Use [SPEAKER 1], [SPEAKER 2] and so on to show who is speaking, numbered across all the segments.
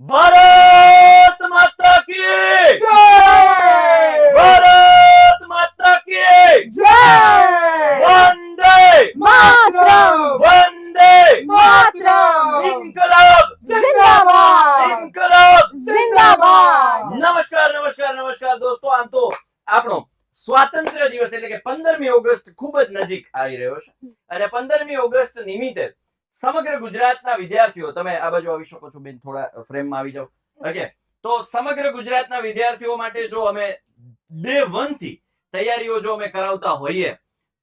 [SPEAKER 1] ભારત માતા કી
[SPEAKER 2] જય!
[SPEAKER 1] ભારત માતા કી
[SPEAKER 2] જય!
[SPEAKER 1] વંદે
[SPEAKER 2] માતરમ!
[SPEAKER 1] વંદે
[SPEAKER 2] માતરમ!
[SPEAKER 1] ઇન્કલાબ!
[SPEAKER 2] જિંદાબાદ!
[SPEAKER 1] ઇન્કલાબ!
[SPEAKER 2] જિંદાબાદ!
[SPEAKER 1] નમસ્કાર નમસ્કાર નમસ્કાર દોસ્તો આમ તો આપણો સ્વાતંત્ર્ય દિવસ એટલે કે પંદરમી ઓગસ્ટ ખૂબ જ નજીક આવી રહ્યો છે. અને પંદરમી ઓગસ્ટ નિમિત્તે સમગ્ર ગુજરાતના વિદ્યાર્થીઓ તમે આ બાજુ આવી શકો છો બેન થોડા ફ્રેમમાં આવી જાઓ. ઓકે તો સમગ્ર ગુજરાતના વિદ્યાર્થીઓ માટે જો અમે ડે વનથી તૈયારીઓ જો અમે કરાવતા હોઈએ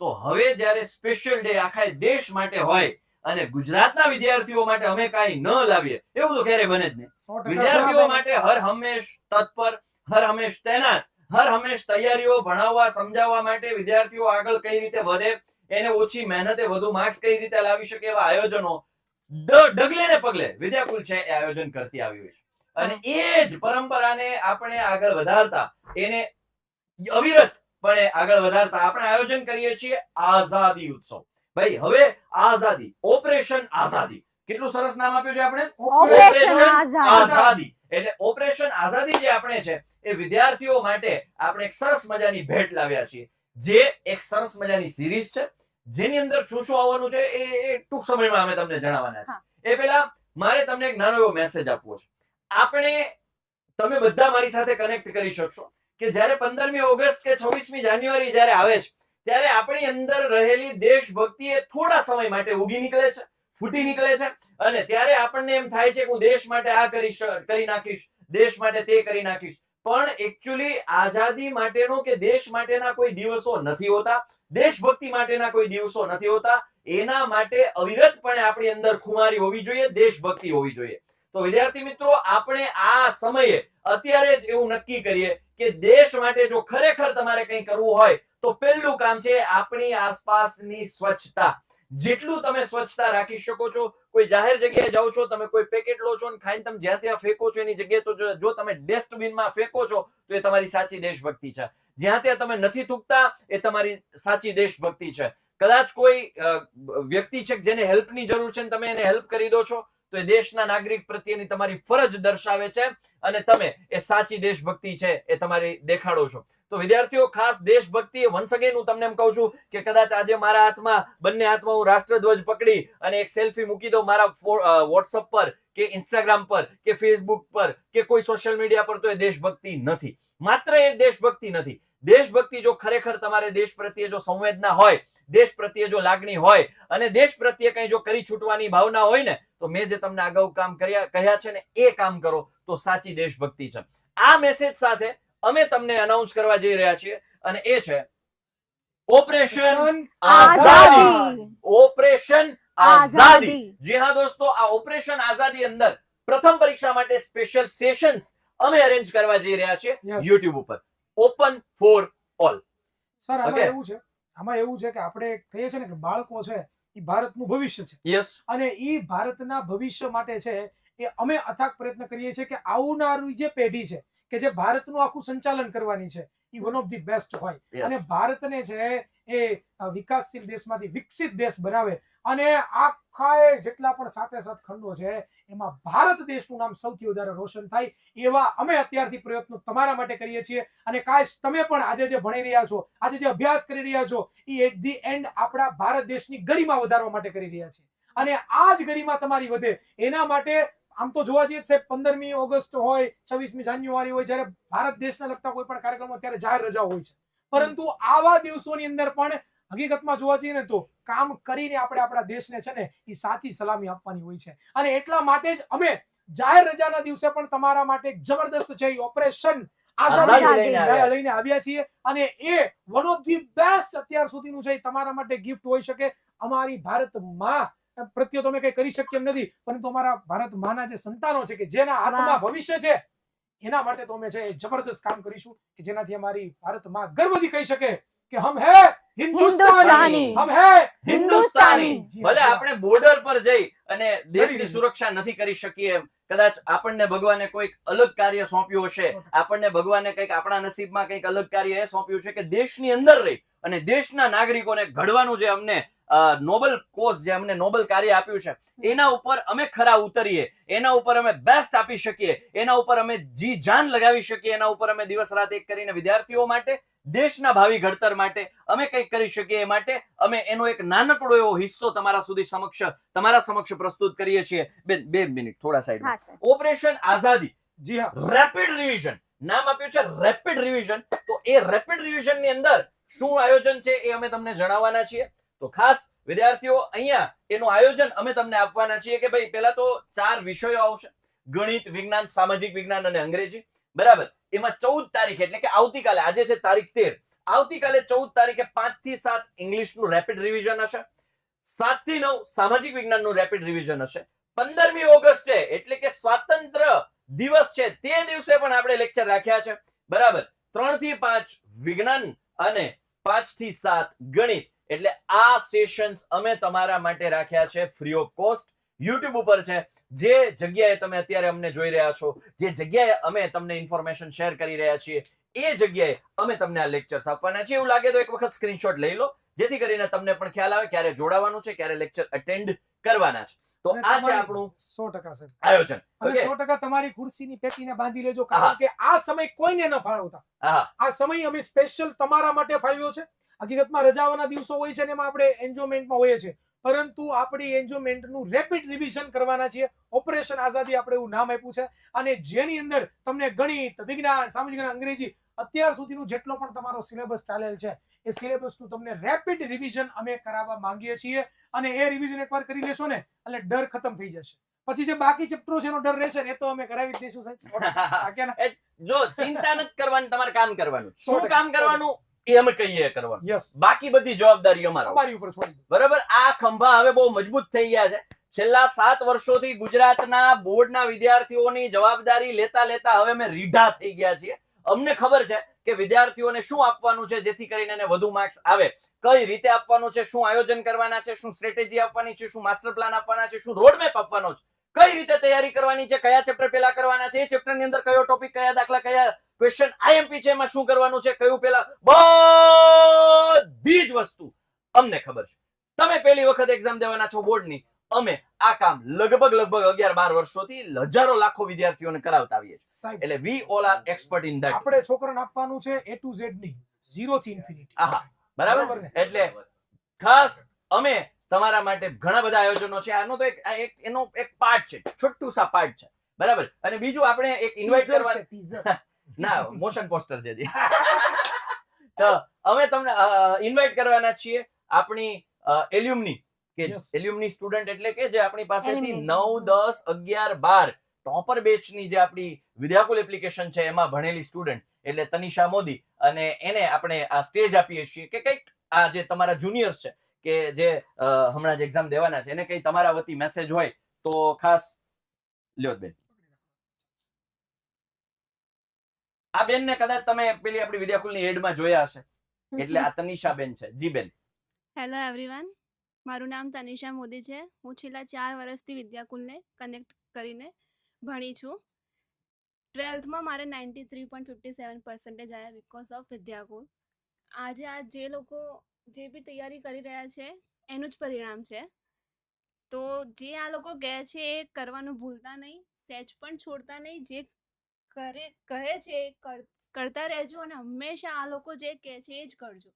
[SPEAKER 1] તો હવે જ્યારે સ્પેશિયલ ડે આખા દેશ માટે હોય અને ગુજરાતના વિદ્યાર્થીઓ માટે અમે કાંઈ ન લાવીએ એવું તો ક્યારે બને જ નહીં. વિદ્યાર્થીઓ માટે હર હંમેશ તત્પર હર હંમેશ તૈનાત હર હંમેશ તૈયારીઓ ભણાવવા સમજાવવા માટે વિદ્યાર્થીઓ આગળ કઈ રીતે વધે એને ઓછી મહેનતે વધુ માર્ક્સ કઈ રીતે લાવી શકે એવા આયોજનો ડગલે ને પગલે વિદ્યાકુલ છે એ આયોજન કરતી આવી હોય છે. અને એ જ પરંપરાને આપણે આગળ વધારતા એને અવિરતપણે આગળ વધારતા આપણે આયોજન કરીએ છીએ આઝાદી ઉત્સવ. ભાઈ હવે આઝાદી ઓપરેશન આઝાદી. કેટલું સરસ નામ આપ્યું છે આપણે?
[SPEAKER 2] ઓપરેશન આઝાદી.
[SPEAKER 1] એટલે ઓપરેશન આઝાદી જે આપણે છે એ વિદ્યાર્થીઓ માટે આપણે એક સરસ મજાની ભેટ લાવ્યા છીએ. જે એક સરસ મજાની સિરીઝ છે. જેની અંદર શું શું આવવાનું છે એ ટૂંક સમયમાં અમે તમને જણાવવાના છે. એ પહેલા મારે તમને એક નાનો એવો મેસેજ આપવો છે. આપણે તમે બધા મારી સાથે કનેક્ટ કરી શકશો કે જ્યારે પંદરમી ઓગસ્ટ કે છવ્વીસમી જાન્યુઆરી જ્યારે આવે છે ત્યારે આપણી અંદર રહેલી દેશભક્તિ એ થોડા સમય માટે ઉગી નીકળે છે ફૂટી નીકળે છે અને ત્યારે આપણને એમ થાય છે કે હું દેશ માટે આ કરીશ કરી નાખીશ દેશ માટે તે કરી નાખીશ. પણ એકચ્યુઅલી આઝાદી માટેનો કે દેશ માટેના કોઈ દિવસો નથી હોતા, દેશભક્તિ માટેના કોઈ દિવસો નથી હોતા, એના માટે અવિરતપણે આપણી અંદર ખુમારી હોવી જોઈએ, દેશભક્તિ હોવી જોઈએ. તો વિદ્યાર્થી મિત્રો, આપણે આ સમયે અત્યારે જ એવું નક્કી કરીએ કે દેશ માટે જો ખરેખર તમારે કંઈ કરવું હોય, તો પહેલું કામ છે આપણી આસપાસની સ્વચ્છતા. જેટલું તમે સ્વચ્છતા રાખી શકો છો, કોઈ જાહેર જગ્યાએ જાઓ છો, તમે કોઈ પેકેટ લો છો અને ખાઈને તમે જ્યાં ત્યાં ફેંકો છો, એની જગ્યાએ તો જો- તમે ડસ્ટબિનમાં ફેંકો છો, તો એ તમારી સાચી દેશભક્તિ છે. જ્યાં ત્યાં તમે નથી થૂકતા, એ તમારી સાચી દેશભક્તિ છે. કદાચ કોઈ વ્યક્તિ છે જેને હેલ્પની જરૂર છે તમે એને હેલ્પ કરી દો છો તો એ દેશના નાગરિક પ્રત્યેની તમારી ફરજ દર્શાવે છે અને તમે એ સાચી દેશભક્તિ છે એ તમારી દેખાડો છો. તો વિદ્યાર્થીઓ, ખાસ દેશભક્તિ વન્સ અગેન હું તમને એમ કહું છું કે કદાચ આજે મારા હાથમાં, બંને હાથમાં હું રાષ્ટ્રધ્વજ પકડી અને એક સેલ્ફી મૂકી દઉં મારા વોટ્સઅપ પર કે ઇન્સ્ટાગ્રામ પર કે ફેસબુક પર કે કોઈ સોશિયલ મીડિયા પર તો એ દેશભક્તિ નથી. માત્ર એ દેશભક્તિ નથી. દેશભક્તિ જો ખરેખર તમારે દેશ પ્રત્યે જો સંવેદના હોય દેશ પ્રત્યે જો લાગણી હોય અને દેશ પ્રત્યે કંઈ જો કરી છૂટવાની ભાવના હોય ને તો મેં જે તમને અગાઉ કામ કર્યા કહ્યા છે ને એ કામ કરો તો સાચી દેશભક્તિ છે. આ મેસેજ સાથે અમે તમને અનાઉન્સ કરવા જઈ રહ્યા છીએ અને એ છે ઓપરેશન
[SPEAKER 2] આઝાદી.
[SPEAKER 1] ઓપરેશન આઝાદી. જી હા દોસ્તો આ ઓપરેશન આઝાદી અંદર પ્રથમ પરીક્ષા માટે સ્પેશિયલ સેશન્સ અમે અરેન્જ કરવા જઈ રહ્યા છીએ. યુટ્યુબ ઉપર. ઓપન ફોર ઓલ
[SPEAKER 3] સર આમાં એવું છે આમાં એવું છે કે આપણે કહીએ છીએ ને કે બાળકો છે એ ભારતનું ભવિષ્ય છે.
[SPEAKER 1] યસ
[SPEAKER 3] અને એ ભારતના ભવિષ્ય માટે છે એ અમે અથાક પ્રયત્ન કરીએ છીએ કે આવનારી જે પેઢી છે કે જે ભારતનું આખું સંચાલન કરવાની છે એ વન ઓફ ધી બેસ્ટ હોય. અને ભારતને છે એ વિકાસશીલ દેશમાંથી વિકસિત દેશ બનાવે અને આખા જેટલા પણ સાતે સાત ખંડો છે, એમાં ભારત દેશનું નામ સૌથી વધારે રોશન થાય એવા અમે અત્યારથી પ્રયત્નો તમારા માટે કરીએ છીએ. અને કાશ તમે પણ આજે જે ભણી રહ્યા છો, આજે જે અભ્યાસ કરી રહ્યા છો એ એટ ધી એન્ડ આપણા ભારત દેશની ગરિમા વધારવા માટે કરી રહ્યા છે. અને આ જ ગરિમા તમારી વધે. એના માટે આમ તો જોવા જઈએ સાહેબ, પંદરમી ઓગસ્ટ હોય, છવ્વીસમી જાન્યુઆરી હોય, જ્યારે ભારત દેશને લગતા કોઈ પણ કાર્યક્રમો ત્યારે જાહેર રજા હોય છે. પરંતુ આવા દિવસોની અંદર પણ હકીકતમાં જોવા જઈએ ને તો કામ કરીને આપણે આપણા દેશને છે ને એ સાચી સલામી આપવાની હોય છે. અને એટલા માટે જ અમે જાહેર રજાના દિવસે પણ તમારા માટે જબરદસ્ત છે ઓપરેશન
[SPEAKER 1] લઈને આવ્યા.
[SPEAKER 3] લઈને લઈને આવ્યા છીએ. અને એ વન ઓફ ધી બેસ્ટ અત્યાર સુધીનું છે તમારા માટે ગિફ્ટ હોઈ શકે. અમારી ભારતમાં પ્રત્યે તમે કઈ કરી શકીએ એમ નથી પરંતુ અમારા ભારત માના જે સંતાનો છે કે જેના હાથમાં ભવિષ્ય છે એના માટે તો અમે છે જબરદસ્ત કામ કરીશું કે જેનાથી અમારી ભારતમાં ગર્વથી કહી શકે કે હમ હે હિન્દુસ્તાની.
[SPEAKER 2] હિન્દુસ્તાની.
[SPEAKER 3] હમ હે?
[SPEAKER 1] હિન્દુસ્તાની. ભલે આપણે બોર્ડર પર જઈ અને દેશની સુરક્ષા નથી કરી શકીએ કદાચ આપણને ભગવાને કોઈક અલગ કાર્ય સોંપ્યું હશે. આપણને ભગવાને કંઈક આપણા નસીબમાં કંઈક અલગ કાર્ય એ સોંપ્યું છે કે દેશની અંદર રહી અને દેશના નાગરિકોને ઘડવાનું જે અમને નોબલ કોઝ જે અમને નોબલ કાર્ય આપ્યું છે એના ઉપર અમે ખરા ઉતરીએ. એના ઉપર અમે બેસ્ટ આપી શકીએ. એના ઉપર અમે જી જાન લગાવી શકીએ. એના ઉપર અમે દિવસ રાત એક કરીને વિદ્યાર્થીઓ માટે દેશના ભાવિ ઘડતર માટે અમે કંઈક કરી શકીએ એ માટે અમે એનો એક નાનકડો એવો હિસ્સો તમારા સુધી સમક્ષ તમારા સમક્ષ પ્રસ્તુત કરીએ છીએ. બેન બે મિનિટ થોડા સાઈડ ઓપરેશન આઝાદી.
[SPEAKER 3] જી હા
[SPEAKER 1] રેપિડ રિવિઝન. નામ આપ્યું છે રેપિડ રિવિઝન. તો એ રેપિડ રિવિઝનની અંદર શું આયોજન છે એ અમે તમને જણાવવાના છીએ. તો ખાસ વિદ્યાર્થીઓ અહીંયા એનું આયોજન અમે તમને આપવાના છીએ કે ભાઈ પહેલા તો ચાર વિષયો આવશે. ગણિત વિજ્ઞાન સામાજિક વિજ્ઞાન અને અંગ્રેજી. બરાબર? એમાં ચૌદ તારીખ એટલે કે આવતીકાલે, આજે છે તારીખ તેર. આવતીકાલે ચૌદ તારીખે પાંચથી સાત ઇંગ્લિશનું રેપિડ રિવિઝન હશે. સાતથી નવ સામાજિક વિજ્ઞાનનું રેપિડ રિવિઝન હશે. પંદરમી ઓગસ્ટે, એટલે કે સ્વાતંત્ર્ય દિવસ છે, તે દિવસે પણ આપણે લેક્ચર રાખ્યા છે. બરાબર? ત્રણથી પાંચ વિજ્ઞાન અને પાંચથી સાત ગણિત. એટલે આ સેશન્સ અમે તમારા માટે રાખ્યા છે ફ્રી ઓફ કોસ્ટ યુટ્યુબ ઉપર છે. જે જગ્યાએ તમે અત્યારે અમને જોઈ રહ્યા છો જે જગ્યાએ અમે તમને ઇન્ફોર્મેશન શેર કરી રહ્યા છીએ એ જગ્યાએ અમે તમને આ લેક્ચર્સ આપવાના છીએ. એવું લાગે તો એક વખત સ્ક્રીનશોટ લઈ લો જેથી કરીને તમને પણ ખ્યાલ આવે ક્યારે જોડાવાનું છે ક્યારે લેક્ચર અટેન્ડ કરવાના છે. તો આ છે આપણું
[SPEAKER 3] સો ટકા સાહેબ.
[SPEAKER 1] આયોજન.
[SPEAKER 3] અને સો ટકા તમારી ખુરશીની પેટીને બાંધી લેજો કારણ કે આ સમય કોઈને ન ફાળવતા. આ સમય અમે સ્પેશિયલ તમારા માટે ફાળવ્યો છે. હકીકતમાં રજાઓના દિવસો હોય છે ને એમાં આપણે એન્જોયમેન્ટમાં હોઈએ છીએ. પરંતુ આપણી એન્જોયમેન્ટનું રેપિડ રિવિઝન કરવાના છીએ. ઓપરેશન આઝાદી આપણે એવું નામ આપ્યું છે. અને જેની અંદર તમને ગણિત વિજ્ઞાન સામાજિક અંગ્રેજી અત્યાર સુધીનું જેટલો પણ તમારો સિલેબસ ચાલેલ છે એ સિલેબસનું તમને રેપિડ રિવિઝન અમે કરાવવા માંગીએ છીએ. અને એ રિવિઝન એકવાર કરી લેશો ને એટલે ડર ખતમ થઈ જશે. પછી જે બાકી ચેપ્ટરો છે એનો ડર રહેશે ને એ તો અમે કરાવી દઈશું સાહેબ?
[SPEAKER 1] જો ચિંતા નથી કરવાની તમારે કામ કરવાનું. શું કામ કરવાનું? એ અમે કહીએ કરવાનું.
[SPEAKER 3] યસ
[SPEAKER 1] બાકી બધી જવાબદારી અમારા
[SPEAKER 3] અમારી ઉપર છોડી
[SPEAKER 1] બરાબર? આ ખંભા હવે બહુ મજબૂત થઈ ગયા છે. છેલ્લા સાત વર્ષોથી ગુજરાતના બોર્ડના વિદ્યાર્થીઓની જવાબદારી લેતા લેતા હવે અમે રીઢા થઈ ગયા છીએ. અમને ખબર છે કે વિદ્યાર્થીઓને શું આપવાનું છે જેથી કરીને એને વધુ માર્ક્સ આવે. કઈ રીતે આપવાનું છે શું આયોજન કરવાના છે શું સ્ટ્રેટેજી આપવાની છે શું માસ્ટર પ્લાન આપવાના છે શું રોડમેપ આપવાનો છે. કઈ રીતે તૈયારી કરવાની છે કયા ચેપ્ટર પેલા કરવાના છે એ ચેપ્ટરની અંદર કયો ટોપિક કયા દાખલા કયા ક્વેશ્ચન આઈએમપી છે એમાં શું કરવાનું છે? કયું પેલા? બધી જ વસ્તુ. અમને ખબર છે. તમે પહેલી વખત એક્ઝામ દેવાના છો બોર્ડની અમે આ કામ લગભગ લગભગ અગિયાર બાર વર્ષોથી હજારો લાખો વિદ્યાર્થીઓને કરાવતા આવીએ છીએ. એટલે we all are expert in that
[SPEAKER 3] આપણે છોકરાને આપવાનું છે એ ટુ ઝેડ નહીં ઝીરો થી ઇન્ફિનિટી
[SPEAKER 1] આહા, બરાબર? એટલે ખાસ અમે તમારા માટે ઘણા બધા આયોજનો છે. આનો તો એક એનો એક પાર્ટ છે. છોટું સા પાર્ટ છે. બરાબર? અને બીજું આપણે એક ઇન્વાઇટ કરવા. ના મોશન પોસ્ટર છે જી. તો અમે તમને ઇન્વાઇટ કરવાના છીએ આપણી એલ્યુમની કે એલ્યુમની સ્ટુડન્ટ એટલે કે જે આપણી પાસેથી. નવ દસ અગિયાર બાર ટોપર બેચની જે આપણી વિદ્યાકુલ એપ્લિકેશન છે એમાં ભણેલી સ્ટુડન્ટ એટલે તનિષા મોદી અને એને આપણે આ સ્ટેજ આપીએ છીએ કે કંઈક આ જે તમારા જુનિયર્સ છે કે જે હમણાં જ એક્ઝામ દેવાના છે એને કંઈ તમારા વતી મેસેજ હોય તો ખાસ લ્યો બેન આ બેનને કદાચ તમે પેલી આપણી વિદ્યાકુલની એડમાં જોયા હશે. એટલે આ તનિષા બેન છે. જી બેન.
[SPEAKER 4] હેલો એવરીવન મારું નામ તનિષા મોદી છે. હું છેલ્લા ચાર વર્ષથી વિદ્યાકુલને કનેક્ટ કરીને ભણી છું. ટ્વેલ્થમાં મારે ninety three point fifty seven percentage આવ્યા બિકોઝ ઓફ વિદ્યાકુલ આજે આ જે લોકો જે બી તૈયારી કરી રહ્યા છે એનું જ પરિણામ છે. તો જે આ લોકો કહે છે એ કરવાનું ભૂલતા નહીં સહેજ પણ છોડતા નહીં. જે કરે કહે છે કરતા રહેજો અને હંમેશા આ લોકો જે કહે છે એ જ કરજો.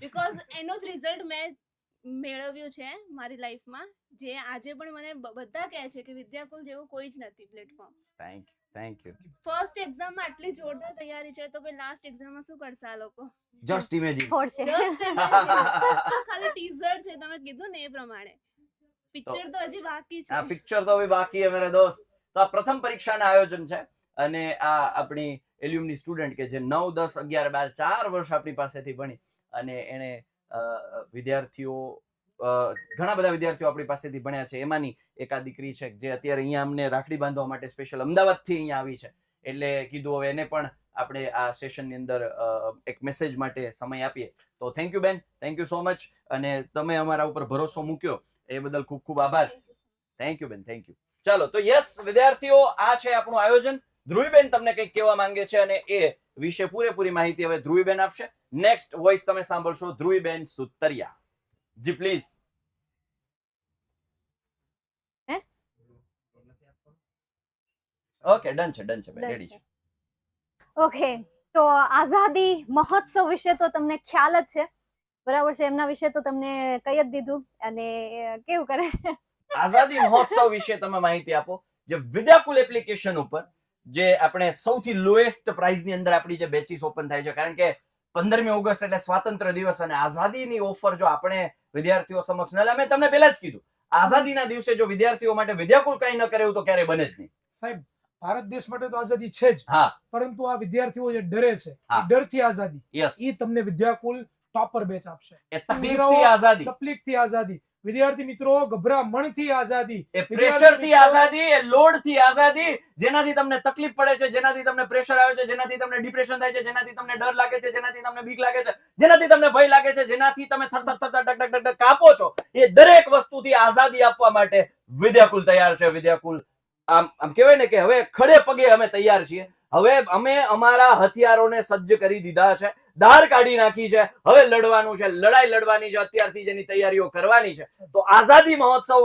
[SPEAKER 4] બીકોઝ એનું જ રિઝલ્ટ મેં મેળવ્યું છે મારી લાઈફમાં જે આજે પણ મને બધા કહે છે કે વિદ્યાકુલ જેવું કોઈ જ નથી platform
[SPEAKER 1] thank you thank you
[SPEAKER 4] first એક્ઝામમાં આટલી જોરદાર તૈયારી છે તો પછી લાસ્ટ એક્ઝામમાં શું કરશે આ લોકો?
[SPEAKER 1] જસ્ટ ઇમેજિન
[SPEAKER 4] જસ્ટ ઇમેજિન ખાલી ટીઝર છે તમે કીધું ને એ પ્રમાણે. પિક્ચર તો હજી બાકી
[SPEAKER 1] આ
[SPEAKER 4] છે
[SPEAKER 1] પિક્ચર તો હવે બાકી છે મેરા દોસ્ત. તો આ પ્રથમ પરીક્ષાના આયોજન છે. અને આ આપણી એલ્યુમની સ્ટુડન્ટ કે જે નવ દસ અગિયાર બાર ચાર વર્ષ આપણી પાસેથી ભણી અને એણે વિદ્યાર્થીઓ ઘણા બધા વિદ્યાર્થીઓ આપણી પાસેથી ભણ્યા છે. એમાંની એક આ દીકરી છે જે અત્યારે અહીંયા અમને રાખડી બાંધવા માટે સ્પેશિયલ અમદાવાદથી અહીંયા આવી છે. એટલે કીધું હવે એને પણ આપણે આ સેશનની અંદર એક મેસેજ માટે સમય આપીએ. તો થેન્ક યુ બેન. થેન્ક યુ સો મચ અને તમે અમારા ઉપર ભરોસો મૂક્યો. એ બદલ ખૂબ ખૂબ આભાર. થેન્ક યુ બેન. થેન્ક યુ ચાલો તો યસ વિદ્યાર્થીઓ આ છે આપણું આયોજન. ધ્રુવીબેન તમને કંઈક કહેવા માંગે છે અને એ વિશે પૂરેપૂરી માહિતી હવે ધ્રુવીબેન આપશે. નેક્સ્ટ વોઇસ તમે સાંભળશો ધ્રુવીબેન સુતરિયા. જી પ્લીઝ ઓકે ડન છે ડન છે રેડી.
[SPEAKER 2] છે. ઓકે તો આઝાદી મહોત્સવ વિશે તો તમને ખ્યાલ જ છે. બરાબર છે એમના વિશે તો તમને કહી જ દીધું અને કેવું કરે?
[SPEAKER 1] આઝાદી મહોત્સવ વિશે તમે માહિતી આપો. જે વિદ્યાકુલ એપ્લિકેશન ઉપર જે આપણે સૌથી લોએસ્ટ પ્રાઇઝની અંદર આપણી જે બેચીસ ઓપન થાય છે. કારણ કે પંદરમી ઓગસ્ટ એટલે સ્વાતંત્ર દિવસ અને આઝાદીની ઓફર જો આપણે વિદ્યાર્થીઓ સમક્ષ ન અમે તમને પહેલા જ કીધું આઝાદીના દિવસે જો વિદ્યાર્થીઓ માટે વિદ્યાકુળ કંઈ ન કરે એવું તો ક્યારે બને જ નહીં.
[SPEAKER 3] સાહેબ ભારત દેશ માટે તો આઝાદી છે જ.
[SPEAKER 1] હા.
[SPEAKER 3] પરંતુ આ વિદ્યાર્થીઓ જે ડરે છે ડરથી આઝાદી.
[SPEAKER 1] યસ
[SPEAKER 3] એ તમને વિદ્યાકુલ ટોપર બેચ આપશે.
[SPEAKER 1] એ તકલીફથી આઝાદી.
[SPEAKER 3] તકલીફથી આઝાદી. વિદ્યાર્થી મિત્રો ગભરામણથી આઝાદી.
[SPEAKER 1] એ પ્રેશરથી આઝાદી એ લોડથી આઝાદી જેનાથી તમને તકલીફ પડે છે જેનાથી તમને પ્રેશર આવે છે જેનાથી તમને ડિપ્રેશન થાય છે જેનાથી તમને ડર લાગે છે જેનાથી તમને બીક લાગે છે જેનાથી તમને ભય લાગે છે જેનાથી તમે થરથર થરથર ડક ડક ડક ડક કાપો છો એ દરેક વસ્તુથી આઝાદી આપવા માટે વિદ્યાકુલ તૈયાર છે વિદ્યાકુલ. આમ આમ કહેવાય ને કે હવે ખડે પગે અમે તૈયાર છીએ. હવે અમે અમારા હથિયારોને સજ્જ કરી દીધા છે. ધાર કાઢી નાખી છે. હવે લડવાનું છે. લડાઈ લડવાની છે. અત્યારથી જેની તૈયારીઓ કરવાની છે. તો આઝાદી મહોત્સવ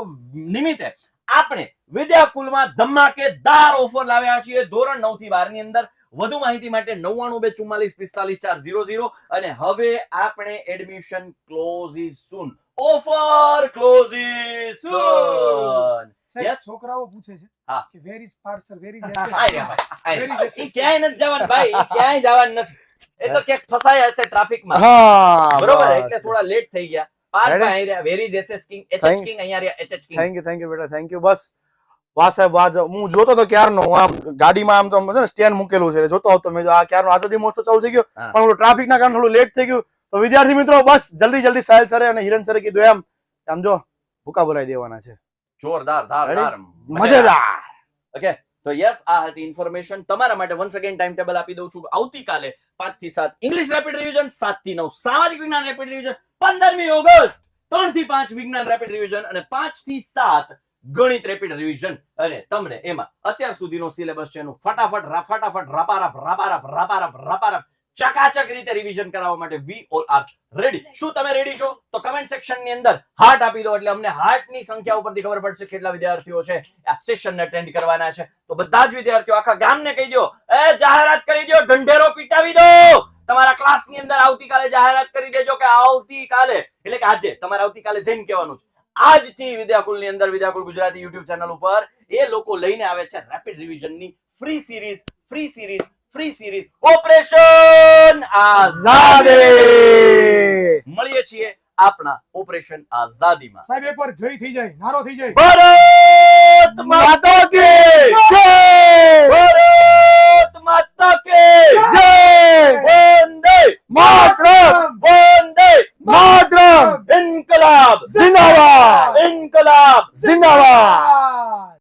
[SPEAKER 1] નિમિત્તે આપણે વિદ્યાકુલમાં ધમાકેદાર ઓફર લાવ્યા છીએ. ધોરણ નવથી બારની અંદર. વધુ માહિતી માટે નવ્વાણું બે ચુમ્માલીસ પિસ્તાલીસ ચાર ઝીરો ઝીરો. અને હવે આપણે admission close is soon offer close is soon
[SPEAKER 3] છોકરાઓ પૂછે છે
[SPEAKER 1] હા.
[SPEAKER 3] કે where is parcel where is
[SPEAKER 1] ક્યાંય નથી જવાનું ભાઈ. ક્યાંય જવાનું નથી. એ તો ક્યાંક ફસાયા છે ટ્રાફિકમાં.
[SPEAKER 5] હા
[SPEAKER 1] બરોબર એટલે થોડા લેટ થઈ ગયા. પાર્કમાં રહ્યા વેરી જેસેસ કિંગ એચએચ કિંગ અહીંયા રહ્યા HH king
[SPEAKER 5] thank you thank you બેટા થેન્ક યુ બસ વાહ સાહેબ વાહ હું જોતો તો ક્યારનો આમ ગાડીમાં આમ તો છે ને સ્ટેન્ડ મૂકેલું છે જોતો હતો મેં આ ક્યારનો આઝાદી મહોત્સવ ચાલુ થઈ ગયો. પણ ઓલું ટ્રાફિક ના કારણે થોડું લેટ થઈ ગયું. તો વિદ્યાર્થી મિત્રો બસ જલ્દી જલ્દી સાહેલ સરે અને હિરન સરે કીધું એમ આમ જો ભૂકા બોલાવી દેવાના છે.
[SPEAKER 1] જોરદાર? ધાર
[SPEAKER 5] મજેદાર.
[SPEAKER 1] ઓકે તો યસ આ હતી ઇન્ફોર્મેશન તમારા માટે વન્સ અગેન ટાઈમ ટેબલ આપી દઉં છું. આવતીકાલે પાંચથી સાત ઇંગ્લિશ રેપિડ રિવિઝન સાતથી નવ સામાજિક વિજ્ઞાન રેપિડ રિવિઝન પંદરમી ઓગસ્ટ ત્રણથી પાંચ વિજ્ઞાન રેપિડ રિવિઝન અને પાંચથી સાત ગણિત રેપિડ રિવિઝન અને તમને એમાં અત્યાર સુધીનો સિલેબસ છે એનું ફટાફટ ફટાફટ રાપારાપ રાપારાપ રાપારાપ રાપારાપ. ચકાચક રીતે રિવિઝન કરાવવા માટે વી ઓલ આર રેડી શું તમે રેડી છો? તો કમેન્ટ સેક્શનની અંદર હાર્ટ આપી દો એટલે અમને હાર્ટની સંખ્યા ઉપરથી ખબર પડશે કેટલા વિદ્યાર્થીઓ છે. આ સેશન અટેન્ડ કરવાના છે. તો બધા જ વિદ્યાર્થીઓ આખા ગામને કહી દો. એ જાહેરાત કરી દો, ઢંઢેરો પીટાવી દો. તમારા ક્લાસની અંદર આવતીકાલે જાહેરાત કરી દેજો કે આવતીકાલે, એટલે કે આજે, તમારે આવતીકાલે જઈને કહેવાનું છે. આજથી વિદ્યાકુલની અંદર, વિદ્યાકુલ ગુજરાતી યુટ્યુબ ચેનલ ઉપર એ લોકો લઈને આવે છે rapid રિવિઝનની free series free series free series operation Azadi મળીએ છીએ આપણા ઓપરેશન આઝાદીમાં
[SPEAKER 3] સાહેબ એકવાર જય થઈ જાય નારો થઈ જાય.
[SPEAKER 1] ભારત
[SPEAKER 5] માતા કે જય!
[SPEAKER 1] ભારત માતા કે
[SPEAKER 5] જય!
[SPEAKER 1] વંદે
[SPEAKER 5] માતરમ!
[SPEAKER 1] વંદે
[SPEAKER 5] માતરમ!
[SPEAKER 1] ઇન્કલાબ!
[SPEAKER 5] જિંદાબાદ!
[SPEAKER 1] ઇન્કલાબ!
[SPEAKER 5] જિંદાબાદ!